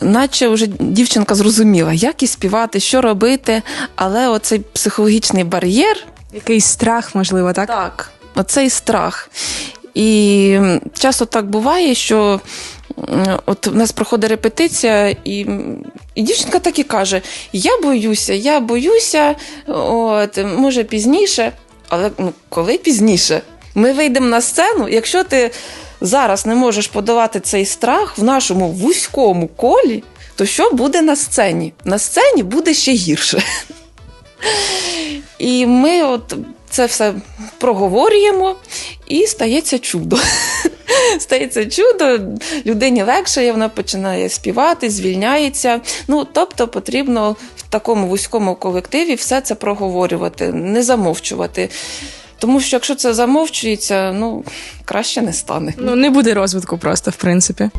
наче вже дівчинка зрозуміла, як і співати, що робити, але оцей психологічний бар'єр Якийсь страх, можливо, так? так, оцей страх. І часто так буває, що от у нас проходить репетиція, і, і дівчинка так і каже: Я боюся, я боюся, от, може пізніше. Але ну, коли пізніше? Ми вийдемо на сцену, якщо ти зараз не можеш подавати цей страх в нашому вузькому колі, то що буде на сцені? На сцені буде ще гірше. І ми от це все проговорюємо, і стається чудо. Стається чудо, людині легше, вона починає співати, звільняється. Ну, тобто потрібно в такому вузькому колективі все це проговорювати, не замовчувати. Тому що якщо це замовчується, ну краще не стане. Ну не буде розвитку просто, в принципі.